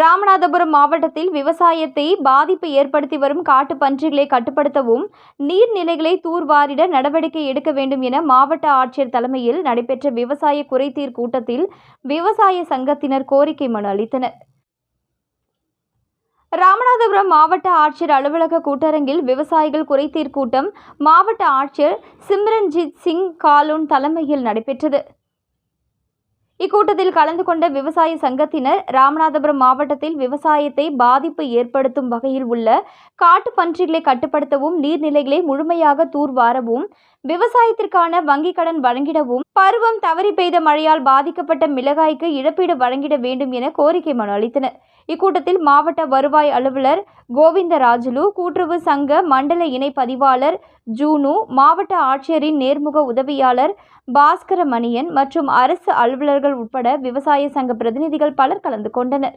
ராமநாதபுரம் மாவட்டத்தில் விவசாயத்தை பாதிப்பு ஏற்படுத்தி வரும் காட்டு பன்றிகளை கட்டுப்படுத்தவும் நீர்நிலைகளை தூர்வாரிட நடவடிக்கை எடுக்க வேண்டும் என மாவட்ட ஆட்சியர் தலைமையில் நடைபெற்ற விவசாய குறைதீர் கூட்டத்தில் விவசாய சங்கத்தினர் கோரிக்கை மனு அளித்தனர். ராமநாதபுரம் மாவட்ட ஆட்சியர் அலுவலக கூட்டரங்கில் விவசாயிகள் குறைதீர் கூட்டம் மாவட்ட ஆட்சியர் சிம்ரன்ஜித் சிங் காலோன் தலைமையில் நடைபெற்றது. இக்கூட்டத்தில் கலந்து கொண்ட விவசாய சங்கத்தினர் ராமநாதபுரம் மாவட்டத்தில் விவசாயத்தை பாதிப்பு ஏற்படுத்தும் வகையில் உள்ள காட்டு பன்றிகளை கட்டுப்படுத்தவும் நீர்நிலைகளை முழுமையாக தூர்வாரவும் விவசாயத்திற்கான வங்கிக் கடன் வழங்கிடவும் பருவம் தவறி பெய்த மழையால் பாதிக்கப்பட்ட மிளகாய்க்கு இழப்பீடு வழங்கிட வேண்டும் என கோரிக்கை மனு அளித்தனர். இக்கூட்டத்தில் மாவட்ட வருவாய் அலுவலர் கோவிந்தராஜுலு கூட்டுறவு சங்க மண்டல இணை பதிவாளர் ஜூனு மாவட்ட ஆட்சியரின் நேர்முக உதவியாளர் பாஸ்கர மணியன் மற்றும் அரசு அலுவலர்கள் உட்பட விவசாய சங்க பிரதிநிதிகள் பலர் கலந்து கொண்டனர்.